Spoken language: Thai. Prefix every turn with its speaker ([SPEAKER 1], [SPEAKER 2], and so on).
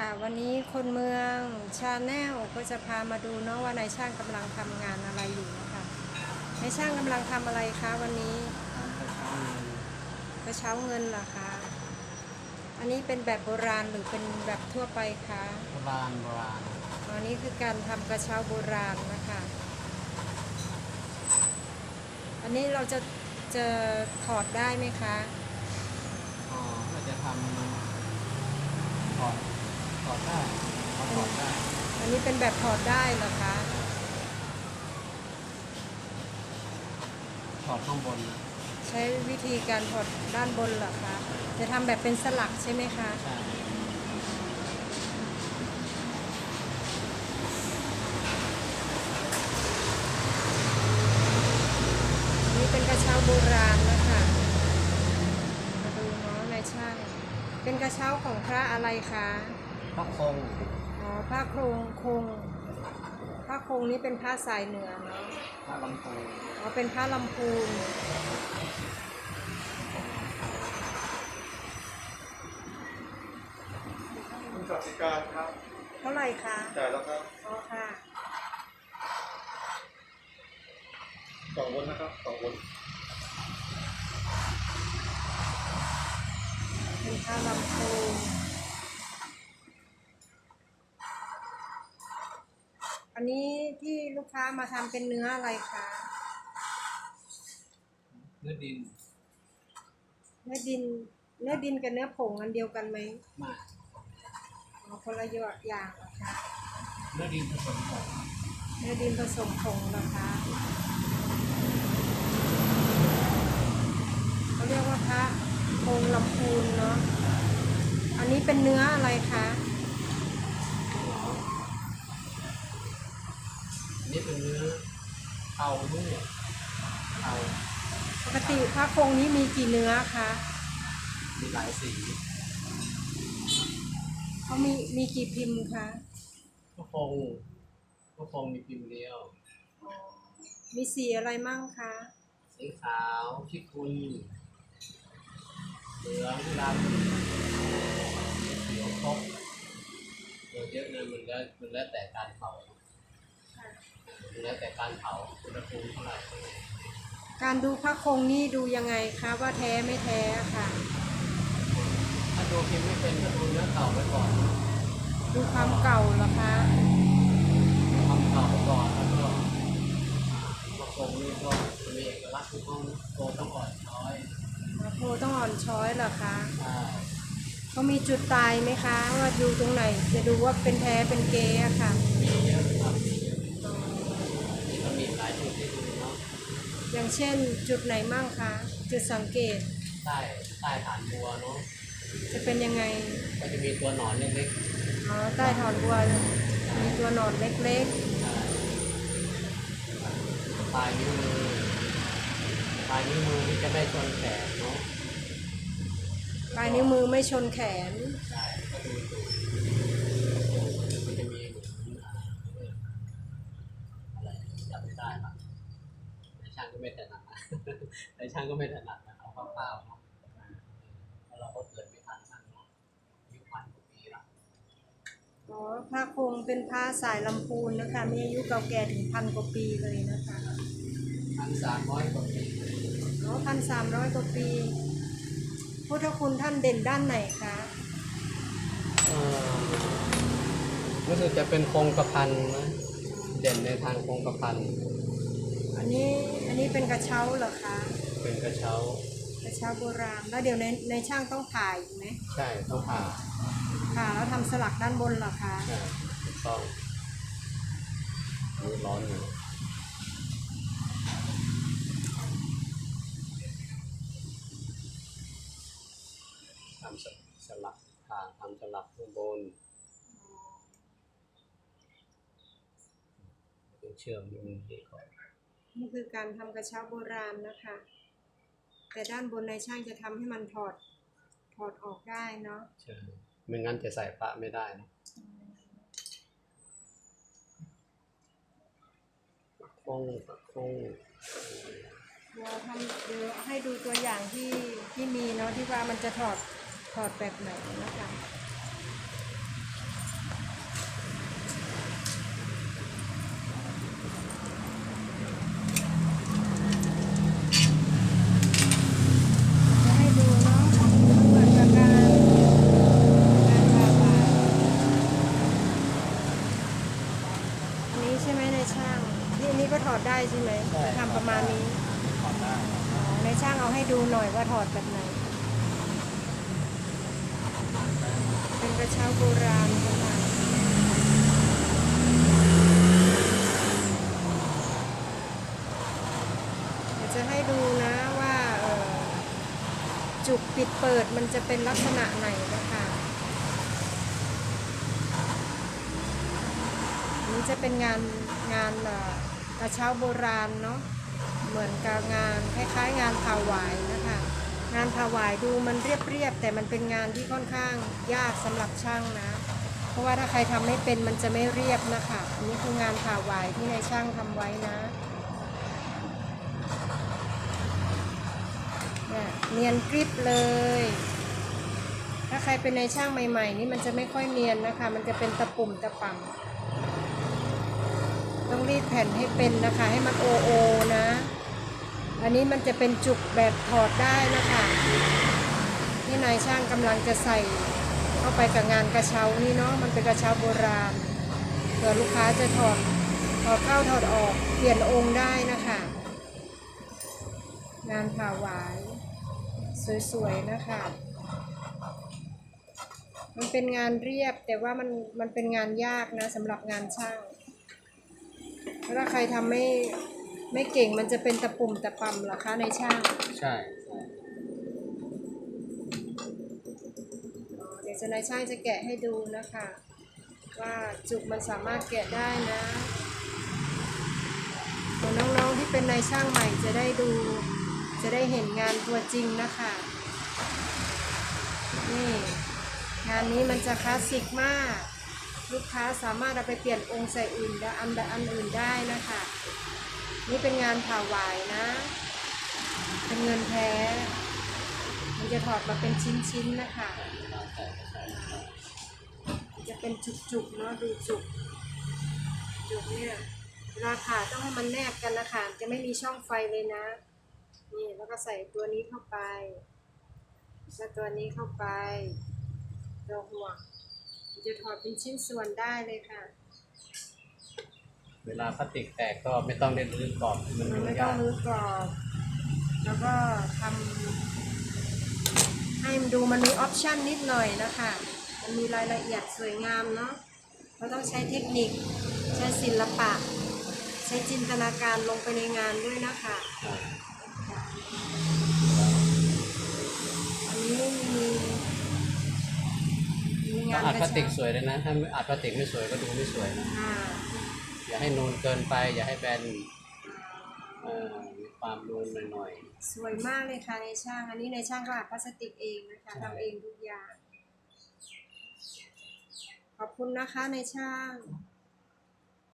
[SPEAKER 1] ค่ะวันนี้คนเมืองชาแนลก็จะพามาดูเนาะว่านายช่างกำลังทำงานอะไรอยู่นะคะนายช่างกำลังทำอะไรคะวันนี้กระเช้าเงินเหรอคะอันนี้เป็นแบบโบราณหรือเป็นแบบทั่วไปคะ
[SPEAKER 2] โบราณโบราณ
[SPEAKER 1] อันนี้คือการทำกระเช้าโบราณนะคะ อันนี้เราจะจะถอดได้ไหมคะ
[SPEAKER 2] อ๋อเราจะทำถอดถ อดได้เขาถอดได้
[SPEAKER 1] อันนี้เป็นแบบถอดได้เหรอคะ
[SPEAKER 2] ถอดข้างบนนะ
[SPEAKER 1] ใช้วิธีการถอดด้านบนเหรอคะจะทำแบบเป็นสลักใช่ไหมคะ
[SPEAKER 2] ใช่
[SPEAKER 1] นี่เป็นกระเช้าโบราณนะคะมาดูเนาะนายช่างเป็นกระเช้าของพระอะไรคะ
[SPEAKER 2] พระคง
[SPEAKER 1] อ๋อพระโครงคงพระคงนี้เป็นพระสายเหนือเนาะ
[SPEAKER 2] พระลำพูน
[SPEAKER 1] อ๋อเป็นพระลำพูน
[SPEAKER 3] คุณกติการครับ
[SPEAKER 1] เท่าไหร่คะ
[SPEAKER 3] จ่ายแล้วครับ
[SPEAKER 1] อ๋อค่ะ
[SPEAKER 3] สองวนนะครับสองวน
[SPEAKER 1] เป็นพระลำพูน อันนี้ที่ลู กค้ามาทำเป็นเนื้ออะไรคะ
[SPEAKER 2] เนื้อดิน
[SPEAKER 1] เนื้อดิน เนื้อดินกับเนื้อผงอันเดียวกันไหม
[SPEAKER 2] มาก
[SPEAKER 1] อ๋อคนละอย่างเหรอคะ
[SPEAKER 2] เนื้อดินผสมผง
[SPEAKER 1] เนื้อดินผสมผงเหรอคะเขาเรียกว่าพระโคงลำพูนเนาะอันนี้เป็นเนื้ออะไรคะ
[SPEAKER 2] อันนี่เป็นเนื้อเทาด้วยเทา
[SPEAKER 1] ปกติพระโคงนี้มีกี่เนื้อคะ
[SPEAKER 2] มีหลายสี
[SPEAKER 1] เขามีมีกี่พิมพ์คะ
[SPEAKER 2] พระคงพระคงมีพิมพ์เดียว
[SPEAKER 1] อ๋อมีสีอะไรมั่งคะ
[SPEAKER 2] สีขาวชิคุนเหลืองดำเขียวครบเยอะเยอะเลยมันแล้วมันแล้วแต่การเผามันแล้วแต่การเผาอุณหภูมิเท่าไหร่เท่าไหร่
[SPEAKER 1] การดูพระโคงนี่ดูยังไงคะว่าแท้ไม่แท้ค่ะ
[SPEAKER 2] ถ้าดูพิมพ์ไม่เป็นก็ดูเนื้อเก่าไว้ก่อน
[SPEAKER 1] ดูความเก่าเหรอคะ
[SPEAKER 2] ทำเก่าไปก่อนแล้วก็มาคงนี่ก็มีเอกลักษณ์คือต้องโตต้องอ่อนน้อย
[SPEAKER 1] โคต้องอ่อนช้อยเหรอคะ
[SPEAKER 2] ใช่
[SPEAKER 1] เขามีจุดตายไหมคะ ว่าดูตรงไหน จะดูว่าเป็นแท้เป็นเก๊อะค่ะ
[SPEAKER 2] มีเยอะครับมีเยอะก็มีหลายจุดที่ดูเนาะ
[SPEAKER 1] อย่างเช่นจุดไหนมั่งคะจุดสังเกต
[SPEAKER 2] ใต้ใต้ฐานบัวเนาะ
[SPEAKER 1] จะเป็นยังไง
[SPEAKER 2] ก็จะมีตัวหนอนเล็ก
[SPEAKER 1] อ๋อใต้ถอนบัวมีตัวหนอนเล็ก
[SPEAKER 2] ๆใช่ปลายนิ้วมือปลายนิ้วมือนี่จะไม่ชนแขนเนาะ
[SPEAKER 1] ๆปลายนิ้วมือไม่ชนแขน
[SPEAKER 2] ใช่ก็ดูดูมันจะมีเหมือนอ่าเรียกอะไรจำไม่ได้ละในช่างก็ ไม่ถนัดนะในช่างก็ไม่ถนัดนะเอาคร่าวๆเนาะอ่าแล้วเราก็เกิดไม่ทันช่างเนาะอายุพันกว่าปีละ
[SPEAKER 1] อ๋อพระคงเป็นพระสายลำพูนนะคะ มีอายุเก่าแก่ถึงพันกว่าปีเลยนะคะ
[SPEAKER 2] พันสามร้อยกว่าปี
[SPEAKER 1] อ๋อพันสามร้อยกว่าปี พุทธคุณท่านเด่นด้านไหนคะ
[SPEAKER 2] เอ่อรู้สึกจะเป็นโครงกระพันนะเด่นในทางโครงกระพัน
[SPEAKER 1] อันนี้อันนี้เป็นกระเช้าเหรอคะ
[SPEAKER 2] เป็นกระเช้า ก
[SPEAKER 1] ระเช้าโบราณ แล้วเดี๋ยวในในช่างต้องผ่าอีกไหม
[SPEAKER 2] ใช่ต้องผ่า
[SPEAKER 1] ผ่าแล้วทำสลักด้านบนเหรอคะ
[SPEAKER 2] ใช่ถูกต้องนี่ร้อนอยู่ทำสสลักผ่าทำสลักข้างบนต้องเชื่อมนิดนึงให้ก่อน
[SPEAKER 1] นี่คือการทำกระเช้าโบราณนะคะ แต่ด้านบนในช่างจะทำให้มันถอดถอดออกได้เนาะ
[SPEAKER 2] ใช่ไม่งั้นจะใส่พระไม่ได้นะคงคง
[SPEAKER 1] เดี๋ยวทำเดี๋ยวให้ดูตัวอย่างที่ที่มีเนาะที่ว่ามันจะถอดถอดแบบไหนนะคะ อดได้ ใช่ไหมจะทำประมาณนี้
[SPEAKER 2] ถอดได้
[SPEAKER 1] ในช่างเอาให้ดูหน่อยว่าถอดแบบไหน เป็นกระเช้าโบราณค่ะเดี๋ยวจะให้ดูนะว่าจุกปิดเปิดมันจะเป็นลักษณะไหนนะคะนี้จะเป็นงานงานอ่อ กระเช้าโบราณเนาะเหมือนกับงานคล้ายๆ งานผาวายนะคะ งานผาวายดูมันเรียบๆแต่มันเป็นงานที่ค่อนข้างยากสำหรับช่างนะ เพราะว่าถ้าใครทำไม่เป็นมันจะไม่เรียบนะคะอันนี้คืองานผาวายที่นายช่างทำไว้นะเนียนกริบเลย ถ้าใครเป็นนายช่างใหม่ ๆ นี่มันจะไม่ค่อยเนียนนะคะ มันจะเป็นตะปุ่มตะป่ำ ต้องรีดแผ่นให้เป็นนะคะ ให้มันโอโอนะ อันนี้มันจะเป็นจุกแบบถอดได้นะคะที่นายช่างกำลังจะใส่เข้าไปกับงานกระเช้านี่เนาะมันเป็นกระเช้าโบราณเผื่อลูกค้าจะถอดถอดเข้าถอดออกเปลี่ยนองค์ได้นะคะ งานผ่าหวายสวยๆนะคะมันเป็นงานเรียบแต่ว่ามันมันเป็นงานยากนะสำหรับงานช่าง ถ้าใครทำไม่ไม่เก่งมันจะเป็นตะปุ่มตะปำเหรอคะในช่าง
[SPEAKER 2] ใช่ใช่
[SPEAKER 1] อ๋อเดี๋ยวจะนายช่างจะแกะให้ดูนะคะ ว่าจุกมันสามารถแกะได้นะเดี๋ยวน้องๆที่เป็นนายช่างใหม่จะได้ดูจะได้เห็นงานตัวจริงนะคะ นี่ งานนี้มันจะคลาสสิกมาก ลูกค้าสามารถเอาไปเปลี่ยนองค์ใส่อื่นได้อันอันอื่นได้นะคะ นี่เป็นงานผ่าวายนะ เป็นเงินแท้ มันจะถอดมาเป็นชิ้นๆนะคะ จะเป็นจุกๆเนาะดูจุกจุกเนี่ยเวลาผ่าต้องให้มันแนบกันนะคะ จะไม่มีช่องไฟเลยนะ นี่แล้วก็ใส่ตัวนี้เข้าไปแล้วตัวนี้เข้าไปตัวหัว จะถอดเป็นชิ้นส่วนได้เลยค่ะ
[SPEAKER 2] เวลาพลาสติกแตกก็ไม่ต้องเล่นรื้อกรอบมัน
[SPEAKER 1] มัน
[SPEAKER 2] ดู
[SPEAKER 1] ไม่ต้อยา
[SPEAKER 2] งก
[SPEAKER 1] รื้อกรอบ แล้วก็ทำให้มันดูมันมีออปชันนิดหน่อยนะคะ มันมีรายละเอียดสวยงามเนาะเราต้องใช้เทคนิค ใช้ศิลปะ ใช้จินตนาการลงไปในงานด้วยนะคะ
[SPEAKER 2] ใช่
[SPEAKER 1] อันนี้มีมี
[SPEAKER 2] ถ้า งา
[SPEAKER 1] น
[SPEAKER 2] อัด
[SPEAKER 1] ก
[SPEAKER 2] พ
[SPEAKER 1] ระ
[SPEAKER 2] ลาสติก
[SPEAKER 1] เช้า
[SPEAKER 2] สวยเลยนะ ถ้าอัดพลาสติกไม่สวยก็ดูไม่สวยนะ
[SPEAKER 1] อ่า
[SPEAKER 2] อย่าให้นูนเกินไป อย่าให้แบนเอ่อมีความนูนหน่อย
[SPEAKER 1] สวยมากเลยค่ะในช่าง อันนี้ในช่างก็อัดพลาสติกเองนะคะ
[SPEAKER 2] ใช่
[SPEAKER 1] ทำเองทุกอย่าง ขอบคุณนะคะในช่าง
[SPEAKER 2] ๆ